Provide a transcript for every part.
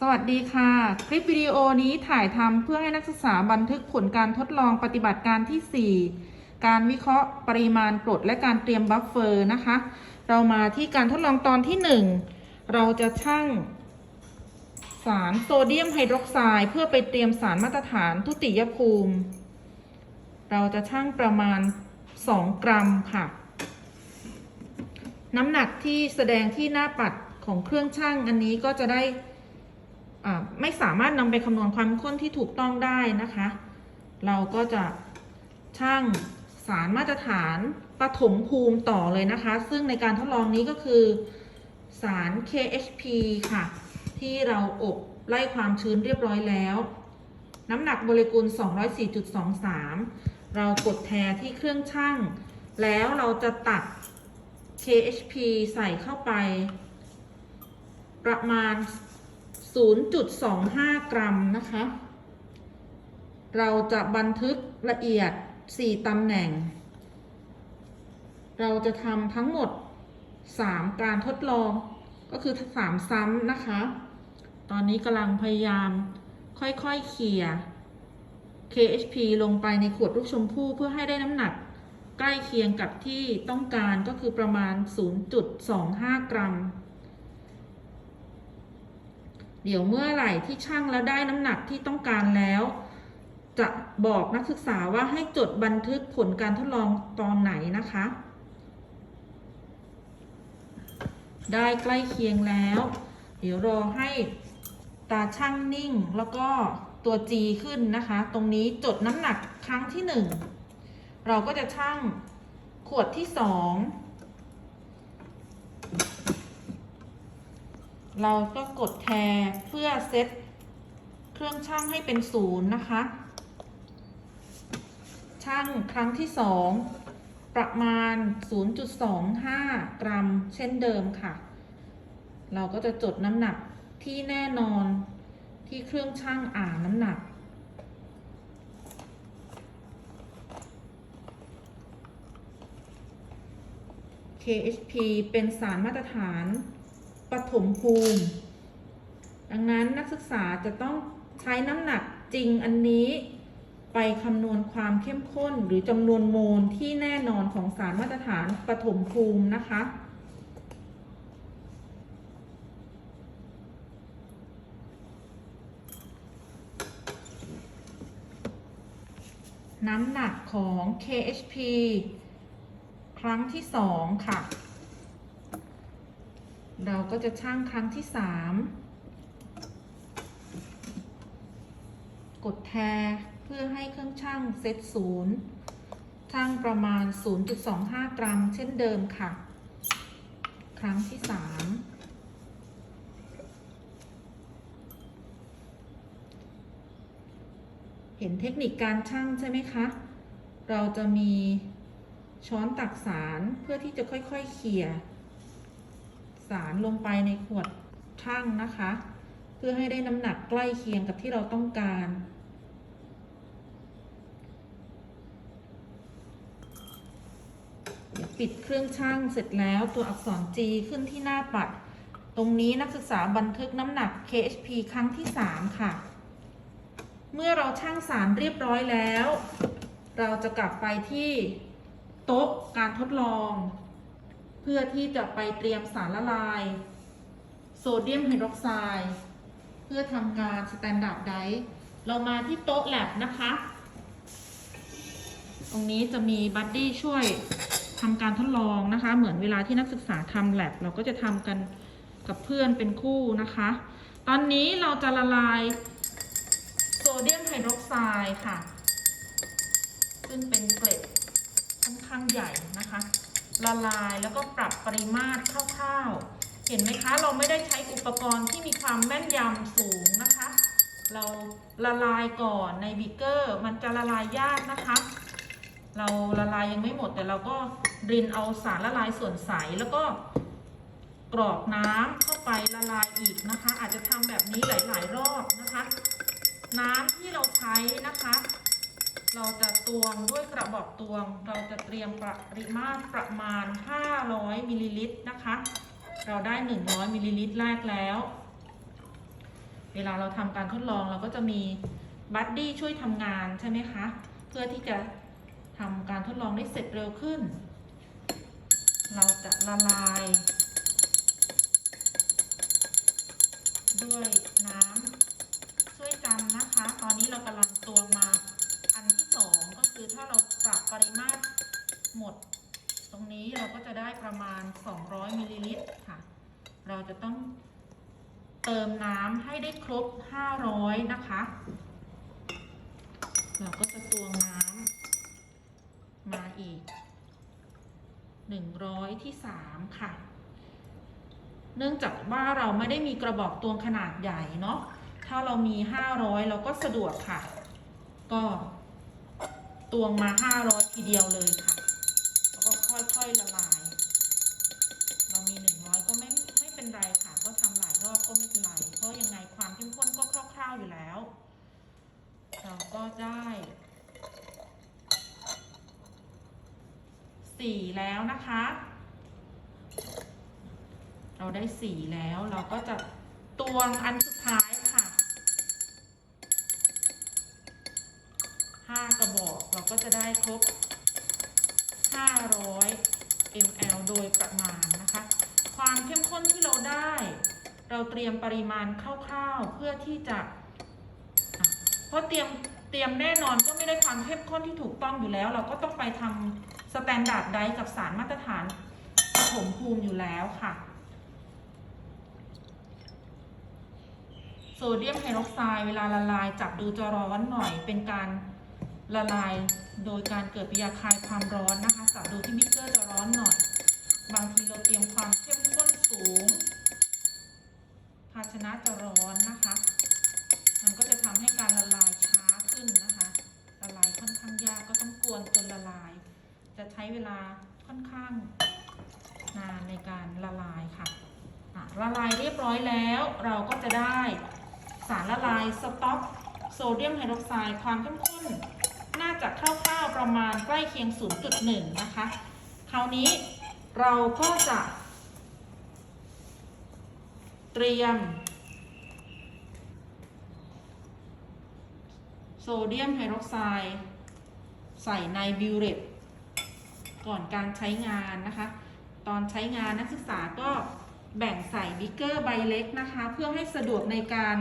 สวัสดีค่ะ คลิปวิดีโอนี้ถ่ายทำเพื่อให้นักศึกษาบันทึกผลการทดลองปฏิบัติการที่ 4 การวิเคราะห์ปริมาณกรดและการเตรียมบัฟเฟอร์นะคะ เรามาที่การทดลองตอนที่ 1 เราจะชั่งสารโซเดียมไฮดรอกไซด์เพื่อไปเตรียมสารมาตรฐานทุติยภูมิ เราจะชั่งประมาณ 2 กรัมค่ะ น้ำหนักที่แสดงที่หน้าปัดของเครื่องชั่งอันนี้ก็จะได้ ไม่สามารถนำไปคำนวณความข้นที่ถูกต้องได้นะคะ เราก็จะช่างสารมาตรฐานปฐมภูมิต่อเลยนะคะ ซึ่งในการทดลองนี้ก็คือสาร KHP ค่ะ ที่เราอบไล่ความชื้นเรียบร้อยแล้ว น้ำหนักโมเลกุล 204.23 เรากดแทที่เครื่องชั่งแล้วเราจะตัด KHP ใส่เข้าไป ประมาณ 0.25 กรัมนะคะ เราจะบันทึกละเอียด 4ตำแหน่ง เราจะทำทั้งหมด 3 การทดลอง ก็คือ 3 ซ้ำนะคะ ตอนนี้กำลังพยายามค่อยๆเขี่ย KHP ลงไปในขวดลูกชมพู่เพื่อให้ได้น้ำหนักใกล้เคียงกับที่ต้องการก็คือประมาณ 0.25 กรัม เดี๋ยวเมื่อไหร่ที่ช่างแล้วได้น้ำหนักที่ต้องการแล้ว จะบอกนักศึกษาว่าให้จดบันทึกผลการทดลองตอนไหนนะคะ ได้ใกล้เคียงแล้ว เดี๋ยวรอให้ตาช่างนิ่งแล้วก็ตัว G ขึ้นนะคะ ตรงนี้จดน้ำหนักครั้งที่ 1 เราก็จะช่างขวดที่ 2 เราก็กดแทร์เพื่อเซตเครื่องช่างให้เป็นศูนย์นะคะ ช่างครั้งที่ 2 ประมาณ 0.25 กรัม เช่นเดิมค่ะ เราก็จะจดน้ำหนักที่แน่นอนที่เครื่องช่างอ่านน้ำหนัก KHP เป็นสารมาตรฐาน ปฐมภูมิ ดังนั้นนักศึกษาจะต้องใช้น้ำหนักจริงอันนี้ ไปคำนวณความเข้มข้นหรือจำนวนโมลที่แน่นอนของสารมาตรฐานปฐมภูมินะคะน้ำหนักของ KHP ครั้งที่สองค่ะ เราก็จะชั่งครั้งที่สามกดแทร์เพื่อให้เครื่องชั่งเซตศูนย์ชั่งประมาณ 0.25 กรัม เช่นเดิมค่ะ ครั้งที่สามเห็นเทคนิคการชั่งใช่ไหมคะ เราจะมีช้อนตักสารเพื่อที่จะค่อยๆเขี่ย สารลงไปในขวดช่างนะคะ เพื่อให้ได้น้ำหนักใกล้เคียงกับที่เราต้องการ เดี๋ยวปิดเครื่องช่างเสร็จแล้วตัวอักษร G ขึ้นที่หน้าปัด ตรงนี้นักศึกษาบันทึกน้ำหนัก KHP ครั้งที่ 3 ค่ะ เมื่อเราช่างสารเรียบร้อยแล้ว เราจะกลับไปที่โต๊ะการทดลอง เพื่อที่จะไปเตรียมสารละลาย โซเดียมไฮดรอกไซด์เพื่อทำการสแตนดาร์ดไดเรามาที่โต๊ะแลบนะคะ ตรงนี้จะมีบัดดี้ช่วยทำการทดลองนะคะ เหมือนเวลาที่นักศึกษาทำแลบเราก็จะทำกันกับเพื่อนเป็นคู่นะคะ ตอนนี้เราจะละลายโซเดียมไฮดรอกไซด์ค่ะ ซึ่งเป็นเกล็ดค่อนข้างใหญ่นะคะ ละลายแล้วก็ปรับปริมาตรคร่าวๆ เห็นไหมคะเราไม่ได้ใช้อุปกรณ์ที่มีความแม่นยำสูงนะคะ เราละลายก่อนในบิกเกอร์ มันจะละลายยากนะคะ เราละลายยังไม่หมดแต่เราก็รินเอาสารละลายส่วนใสแล้วก็กรอกน้ำเข้าไปละลายอีกนะคะ อาจจะทำแบบนี้หลาย ๆ รอบนะคะ น้ำที่เราใช้นะคะ เราจะตวงด้วยกระบอกตวง เราจะเตรียมปริมาตรประมาณ 500มิลลิลิตรนะคะ เราได้ 100มิลลิลิตรแรกแล้ว เวลาเราทำการทดลองเราก็จะมีบัดดี้ช่วยทำงานใช่ไหมคะ เพื่อที่จะทำการทดลองได้เสร็จเร็วขึ้น เราจะละลาย ด้วยน้ำช่วยกันนะคะ ตอนนี้เรากำลังตวงมา อันที่สองก็คือถ้าเราปรับปริมาตรหมด ตรงนี้เราก็จะได้ประมาณ 200มิลลิลิตรค่ะ เราจะต้องเติมน้ำให้ได้ครบ 500 นะคะ เราก็จะตวงน้ำมาอีก 100 ที่ 3 ค่ะ เนื่องจากว่าเราไม่ได้มีกระบอกตวงขนาดใหญ่เนาะ ถ้าเรามี 500 เราก็สะดวกค่ะ ก็ ตวงมา500ทีเดียวเลยค่ะ แล้วก็ค่อยๆละลาย เรามี100ก็ไม่ไม่เป็นไรค่ะ ก็ทำหลายรอบก็ไม่เป็นไร เพราะยังไงความเข้มข้นก็คร่าวๆอยู่แล้ว เราก็ได้สี่แล้วนะคะ เราได้สี่แล้วเราก็จะตวงอันสุดท้าย ค่ะห้ากระบอกเราก็จะได้ครบ 500 ml โดยประมาณนะคะ ความเข้มข้นที่เราได้ เราเตรียมปริมาณคร่าวๆ เพื่อที่จะะเพราะเตรียมเตรียมแน่นอนก็ไม่ได้ความเข้มข้นที่ถูกต้องอยู่แล้ว เราก็ต้องไปทำสแตนดาร์ดไดกับสารมาตรฐานปฐมภูมิอยู่แล้วค่ะโซเดียมไฮดรอกไซด์เวลาละลายจับดูจะร้อนหน่อยเป็นการ ละลายโดยการเกิดปฏิกิริยาคายความร้อนนะคะจับดูที่บิ๊กเกอร์จะร้อนหน่อย บางทีเราเตรียมความเข้มข้นสูง ภาชนะจะร้อนนะคะ มันก็จะทำให้การละลายช้าขึ้นนะคะ ละลายค่อนข้างยากก็ต้องกวนจนละลาย จะใช้เวลาค่อนข้างนานในการละลายค่ะอะละลายเรียบร้อยแล้วเราก็จะได้สารละลายสต็อกโซเดียมไฮดรอกไซด์ความเข้มข้น น่าจะคร่าวๆประมาณใกล้เคียง 0.1 นะคะ คราวนี้เราก็จะ เตรียม โซเดียมไฮดรอกไซด์ใส่ในบิวเรตก่อนการใช้งานนะคะ ตอนใช้งานนักศึกษาก็แบ่งใส่บิ๊กเกอร์ใบเล็กนะคะ เพื่อให้สะดวกในการ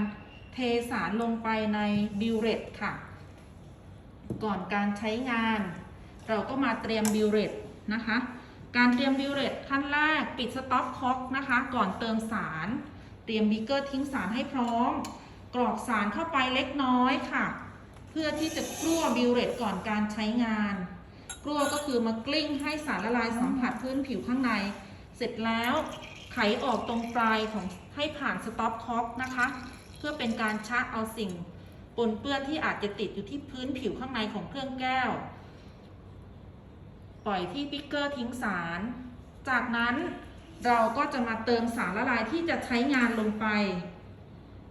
เทสารลงไปในบิวเรตค่ะ ก่อนการใช้งาน เราก็มาเตรียมบิวเรตนะคะ การเตรียมบิวเรตขั้นแรกปิดสต็อปคอกนะคะ ก่อนเติมสาร เตรียมบิกเกอร์ทิ้งสารให้พร้อม กรอกสารเข้าไปเล็กน้อยค่ะ เพื่อที่จะกลัวบิวเรตก่อนการใช้งานกลัวก็คือมากลิ้งให้สารละลายสัมผัสพื้นผิวข้างใน เสร็จแล้วไขออกตรงปลายของให้ผ่านสต็อปคอกนะคะ เพื่อเป็นการชะเอาสิ่ง ปนเปื้อนที่อาจจะติดอยู่ที่พื้นผิวข้างในของเครื่องแก้ว ปล่อยที่ปิกเกอร์ทิ้งสาร จากนั้นเราก็จะมาเติมสารละลายที่จะใช้งานลงไป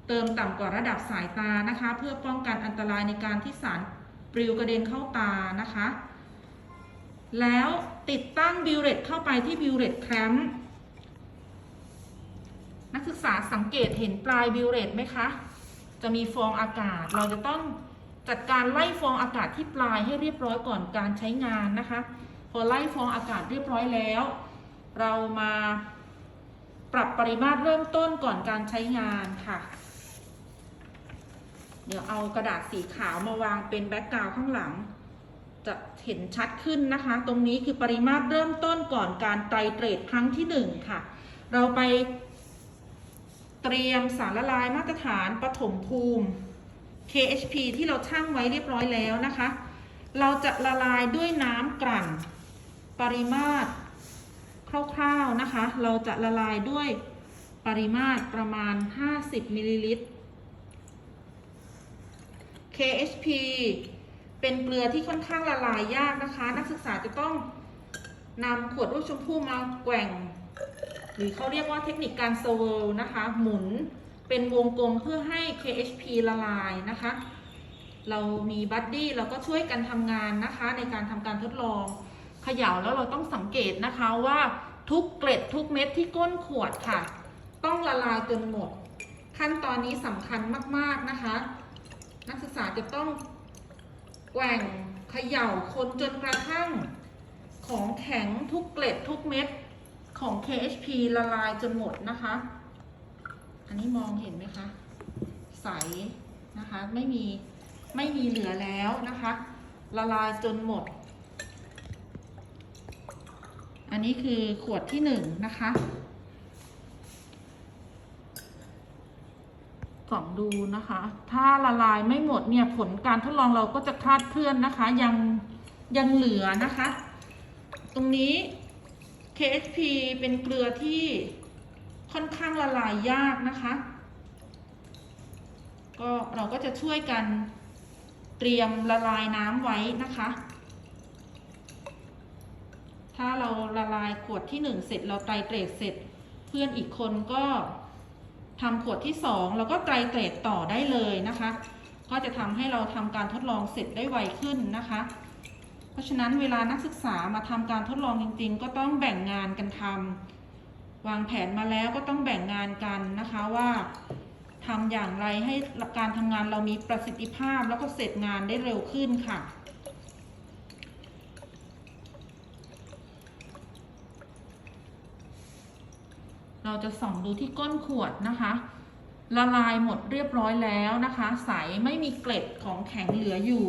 เติมต่ำกว่าระดับสายตานะคะ เพื่อป้องกันอันตรายในการที่สารปลิวกระเด็นเข้าตานะคะ แล้วติดตั้งบิวเรตเข้าไปที่บิวเรตแคมป์นักศึกษาสังเกตเห็นปลายบิวเรตไหมคะ จะมีฟองอากาศ เราจะต้องจัดการไล่ฟองอากาศที่ปลายให้เรียบร้อยก่อนการใช้งานนะคะ พอไล่ฟองอากาศเรียบร้อยแล้ว เรามาปรับปริมาตรเริ่มต้นก่อนการใช้งานค่ะ เดี๋ยวเอากระดาษสีขาวมาวางเป็นแบ็กกราวข้างหลัง จะเห็นชัดขึ้นนะคะ ตรงนี้คือปริมาตรเริ่มต้นก่อนการไตรเตรดครั้งที่หนึ่งค่ะ เราไป เตรียมสารละลายมาตรฐานปฐมภูมิ KHP ที่เราชั่งไว้เรียบร้อยแล้วนะคะ เราจะละลายด้วยน้ำกลั่น ปริมาตรคร่าวๆนะคะ เราจะละลายด้วยปริมาตรประมาณ 50มิลลิลิตร KHP เป็นเกลือที่ค่อนข้างละลายยากนะคะ นักศึกษาจะต้องนำขวดลูกชมพู่มาแกว่ง หรือเขาเรียกว่าเทคนิคการเซเวลนะคะ หมุนเป็นวงกลมเพื่อให้ KHP ละลายนะคะ เรามีบัดดี้เราก็ช่วยกันทำงานนะคะ ในการทำการทดลองเขย่าแล้วเราต้องสังเกตนะคะว่าทุกเกล็ดทุกเม็ดที่ก้นขวดค่ะ ต้องละลายจนหมด ขั้นตอนนี้สำคัญมากๆนะคะ นักศึกษาจะต้องแกว่งเขย่าคนจนกระทั่ง ของแข็งทุกเกล็ดทุกเม็ด ของ KHP ละลายจนหมดนะคะ อันนี้มองเห็นไหมคะ ใสนะคะ ไม่มีไม่มีเหลือแล้วนะคะ ละลายจนหมด อันนี้คือขวดที่หนึ่งนะคะส่องดูนะคะ ถ้าละลายไม่หมดเนี่ยผลการทดลองเราก็จะคลาดเคลื่อนนะคะ ยังยังเหลือนะคะ ตรงนี้ KHP เป็นเกลือที่ค่อนข้างละลายยากนะคะ ก็เราก็จะช่วยกันเตรียมละลายน้ำไว้นะคะ ถ้าเราละลายขวดที่หนึ่งเสร็จเราไตรเตรดเสร็จ เพื่อนอีกคนก็ทำขวดที่สองแล้วก็ไตรเตรดต่อได้เลยนะคะ ก็จะทำให้เราทำการทดลองเสร็จได้ไวขึ้นนะคะ เพราะฉะนั้นเวลานักศึกษามาทำการทดลองจริง ๆ ก็ต้องแบ่งงานกันทำวางแผนมาแล้วก็ต้องแบ่งงานกันนะคะว่าทำอย่างไรให้การทำงานเรามีประสิทธิภาพแล้วก็เสร็จงานได้เร็วขึ้นค่ะเราจะส่องดูที่ก้นขวดนะคะ ละลายหมดเรียบร้อยแล้วนะคะ ใสไม่มีเกล็ดของแข็งเหลืออยู่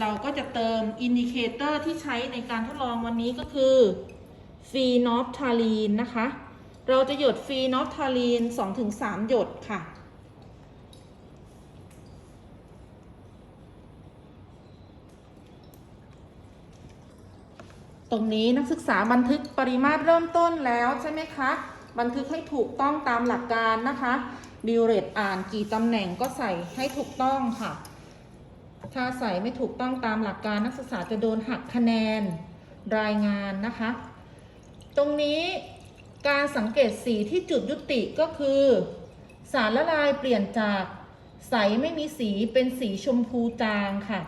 เราก็จะเติมอินดิเคเตอร์ที่ใช้ในการทดลองวันนี้ก็คือฟีนอฟทาลีนนะคะ เราจะหยดฟีนอฟทาลีน 2-3 หยดค่ะ ตรงนี้นักศึกษาบันทึกปริมาตรเริ่มต้นแล้วใช่ไหมคะ บันทึกให้ถูกต้องตามหลักการนะคะบิวเรตอ่านกี่ตำแหน่งก็ใส่ให้ถูกต้องค่ะ ถ้าใส่ไม่ถูกต้องตามหลักการนักศึกษาจะโดนหักคะแนนรายงานนะคะ ตรงนี้การสังเกตสีที่จุดยุติก็คือ สารละลายเปลี่ยนจากใสไม่มีสีเป็นสีชมพูจางค่ะ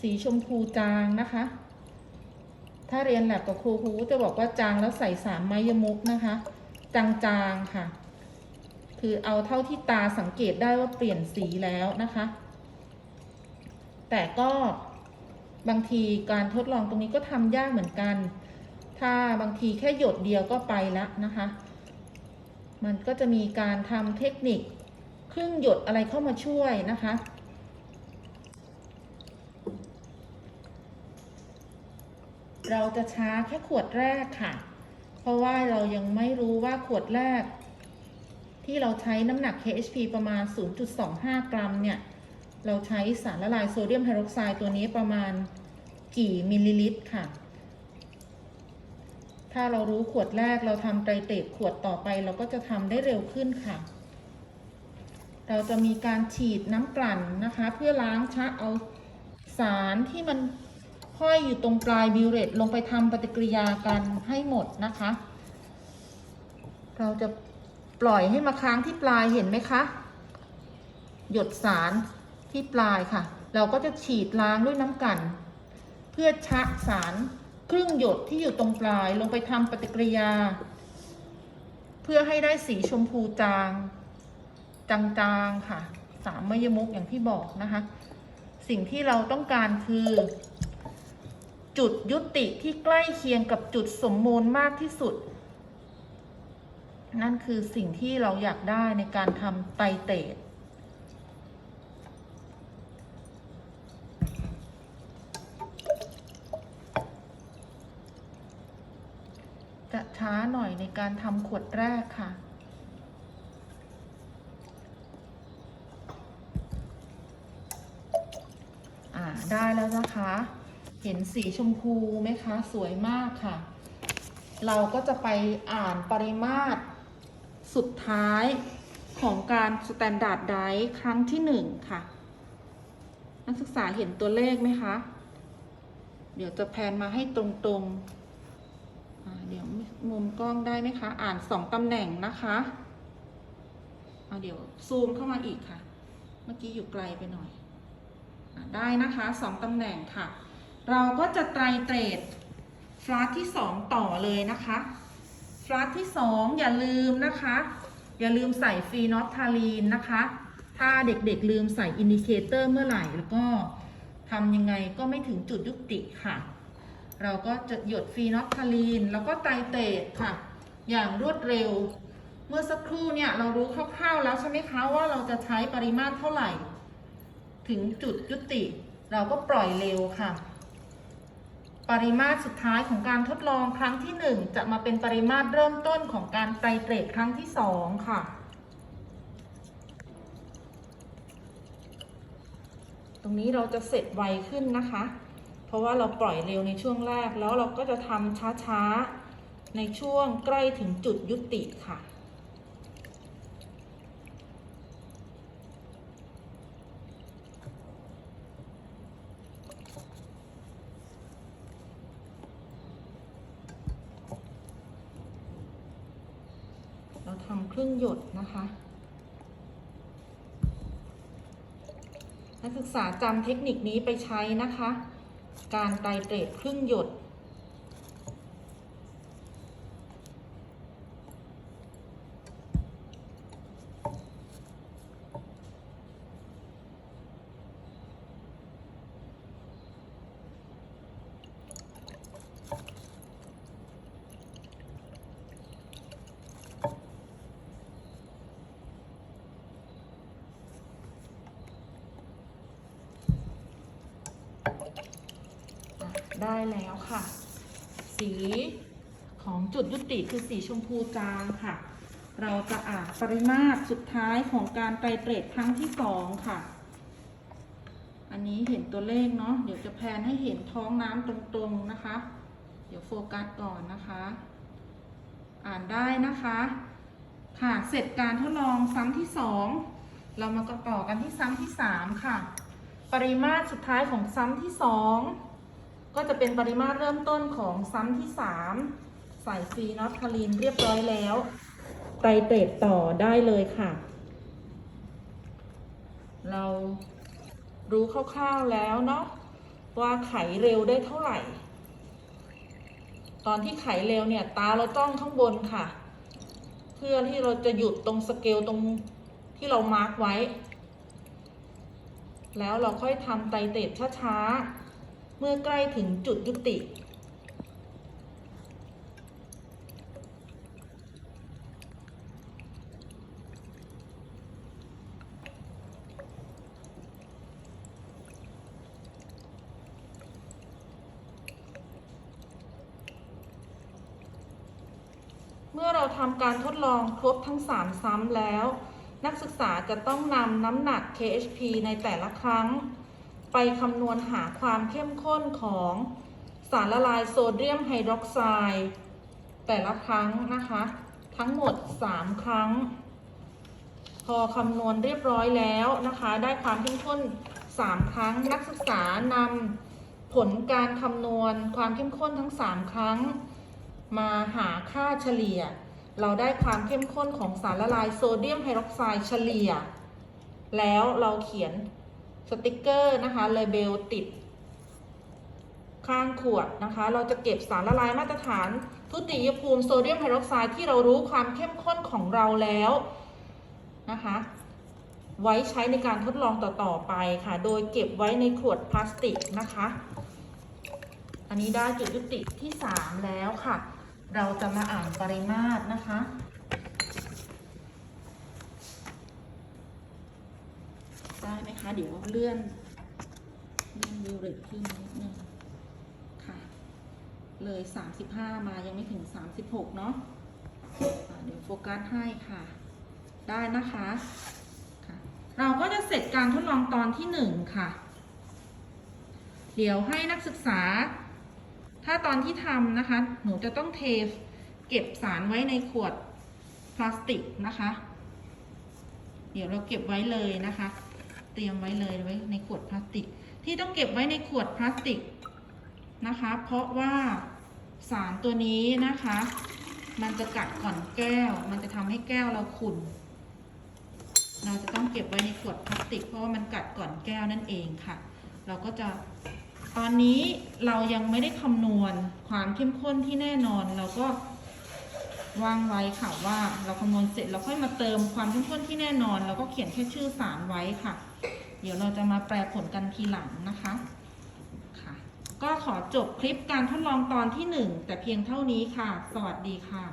สีชมพูจางนะคะ ถ้าเรียนแลบกับครูครูจะบอกว่าจางแล้วใส่สามไม้ยมุกนะคะ จางๆค่ะ คือเอาเท่าที่ตาสังเกตได้ว่าเปลี่ยนสีแล้วนะคะ แต่ก็บางทีการทดลองตรงนี้ก็ทำยากเหมือนกัน ถ้าบางทีแค่หยดเดียวก็ไปแล้วนะคะ มันก็จะมีการทำเทคนิคครึ่งหยดอะไรเข้ามาช่วยนะคะเราจะช้าแค่ขวดแรกค่ะ เพราะว่าเรายังไม่รู้ว่าขวดแรก ที่เราใช้น้ำหนัก KHP ประมาณ 0.25 กรัมเนี่ย เราใช้สารละลายโซเดียมไฮดรอกไซด์ตัวนี้ประมาณกี่มิลลิลิตรค่ะ ถ้าเรารู้ขวดแรกเราทำไตรเตรดขวดต่อไปเราก็จะทำได้เร็วขึ้นค่ะ เราจะมีการฉีดน้ำกลั่นนะคะ เพื่อล้างชะเอาสารที่มันห้อยอยู่ตรงปลายบิวเรตลงไปทำปฏิกิริยากันให้หมดนะคะ เราจะ ปล่อยให้มาค้างที่ปลายเห็นไหมคะ หยดสารที่ปลายค่ะ เราก็จะฉีดล้างด้วยน้ำกัน เพื่อชะสารครึ่งหยดที่อยู่ตรงปลายลงไปทำปฏิกิริยา เพื่อให้ได้สีชมพูจาง จางๆค่ะ สามมยมุกอย่างที่บอกนะคะ สิ่งที่เราต้องการคือ จุดยุติที่ใกล้เคียงกับจุดสมมูลมากที่สุด นั่นคือสิ่งที่เราอยากได้ในการทำไตเตดจะช้าหน่อยในการทำขวดแรกค่ะ อ่า ได้แล้วนะคะ เห็นสีชมพูไหมคะ สวยมากค่ะ เราก็จะไปอ่านปริมาตร สุดท้ายของการสแตนดาร์ดไดครั้งที่หนึ่งค่ะ นักศึกษาเห็นตัวเลขไหมคะ เดี๋ยวจะแพนมาให้ตรงๆ เดี๋ยวมุมกล้องได้ไหมคะ อ่านสองตำแหน่งนะคะอ่าเดี๋ยวซูมเข้ามาอีกค่ะ เมื่อกี้อยู่ไกลไปหน่อยอได้นะคะสองตำแหน่งค่ะ เราก็จะไตรเตรดฟลาสที่สองต่อเลยนะคะ ลัสที่ 2 อย่าลืมนะคะ อย่าลืมใส่ฟีนอลทาลีนนะคะ ถ้าเด็กๆลืมใส่อินดิเคเตอร์เมื่อไหร่แล้วก็ทำยังไงก็ไม่ถึงจุดยุติค่ะ เราก็จะหยดฟีนอลทาลีน แล้วก็ไตเตตค่ะ อย่างรวดเร็ว เมื่อสักครู่เนี่ยเรารู้คร่าวๆแล้วใช่ไหมคะว่าเราจะใช้ปริมาตรเท่าไหร่ ถึงจุดยุติ เราก็ปล่อยเร็วค่ะ ปริมาตรสุดท้ายของการทดลองครั้งที่ 1 จะมาเป็นปริมาตรเริ่มต้นของการไตรเตรดครั้งที่ 2 ค่ะ ตรงนี้เราจะเสร็จไวขึ้นนะคะ เพราะว่าเราปล่อยเร็วในช่วงแรก แล้วเราก็จะทำช้าๆ ในช่วงใกล้ถึงจุดยุติค่ะ ทำครึ่งหยดนะคะ นักศึกษาจำเทคนิคนี้ไปใช้นะคะ การไตรเตรดครึ่งหยด ได้แล้วค่ะ สีของจุดยุติคือสีชมพูจางค่ะ เราจะอ่านปริมาตรสุดท้ายของการไตรเตรดครั้งที่สองค่ะ อันนี้เห็นตัวเลขเนาะเดี๋ยวจะแพนให้เห็นท้องน้ำตรงๆนะคะ เดี๋ยวโฟกัสก่อนนะคะ อ่านได้นะคะ ค่ะเสร็จการทดลองซ้ำที่สองเรามาต่อกันที่ซ้ำที่สามค่ะ ปริมาตรสุดท้ายของซ้ำที่สอง ก็จะเป็นปริมาตรเริ่มต้นของซ้ำที่ 3 ใส่ฟีนอตคาลีนเรียบร้อยแล้วไตรเตรดต่อได้เลยค่ะ เรารู้คร่าวๆแล้วเนาะว่าไขเร็วได้เท่าไหร่ ตอนที่ไขเร็วเนี่ย ตาเราจ้องข้างบนค่ะ เพื่อที่เราจะหยุดตรงสเกลตรงที่เรามาร์กไว้ แล้วเราค่อยทำไตเตรดช้าๆ เมื่อใกล้ถึงจุดยุติ เมื่อเราทำการทดลองครบทั้ง 3 ซ้ำแล้ว นักศึกษาจะต้องนำน้ำหนัก KHP ในแต่ละครั้ง ไปคำนวณหาความเข้มข้นของสารละลายโซเดียมไฮดรอกไซด์แต่ละครั้งนะคะ ทั้งหมด 3 ครั้ง พอคำนวณเรียบร้อยแล้วนะคะ ได้ความเข้มข้น 3 ครั้ง นักศึกษานำผลการคำนวณความเข้มข้นทั้ง 3 ครั้ง มาหาค่าเฉลี่ย เราได้ความเข้มข้นของสารละลายโซเดียมไฮดรอกไซด์เฉลี่ย แล้วเราเขียน สติกเกอร์นะคะเลเบลติด ข้างขวดนะคะ เราจะเก็บสารละลายมาตรฐานทุติยภูมิโซเดียมไฮดรอกไซด์ที่เรารู้ความเข้มข้นของเราแล้วนะคะ ไว้ใช้ในการทดลองต่อๆไปค่ะ โดยเก็บไว้ในขวดพลาสติกนะคะ อันนี้ได้จุดยุติที่ 3 แล้วค่ะ เราจะมาอ่านปริมาตรนะคะ ได้ไหมคะ เดี๋ยวเลื่อนเลื่อนวิวเรทขึ้นนิดนึงค่ะ เลย 35 มายังไม่ถึง 36 เนาะอะเดี๋ยวโฟกัสให้ค่ะ ได้นะคะค่ะ เราก็จะเสร็จการทดลองตอนที่ 1 ค่ะ เดี๋ยวให้นักศึกษา ถ้าตอนที่ทำนะคะ หนูจะต้องเทเก็บสารไว้ในขวดพลาสติกนะคะ เดี๋ยวเราเก็บไว้เลยนะคะ เตรียมไว้เลยไว้ในขวดพลาสติก ที่ต้องเก็บไว้ในขวดพลาสติกนะคะ เพราะว่าสารตัวนี้นะคะ มันจะกัดก่อนแก้ว มันจะทำให้แก้วเราขุ่นเราจะต้องเก็บไว้ในขวดพลาสติก เพราะว่ามันกัดก่อนแก้วนั่นเองค่ะ เราก็จะตอนนี้เรายังไม่ได้คำนวณความเข้มข้นที่แน่นอนเราก็ วางไว้ค่ะว่าเราคำนวณเสร็จเราค่อยมาเติมความเข้มข้นที่แน่นอนแล้วก็เขียนแค่ชื่อสารไว้ค่ะ เดี๋ยวเราจะมาแปลผลกันทีหลังนะคะค่ะ ก็ขอจบคลิปการทดลองตอนที่หนึ่งแต่เพียงเท่านี้ค่ะ สวัสดีค่ะ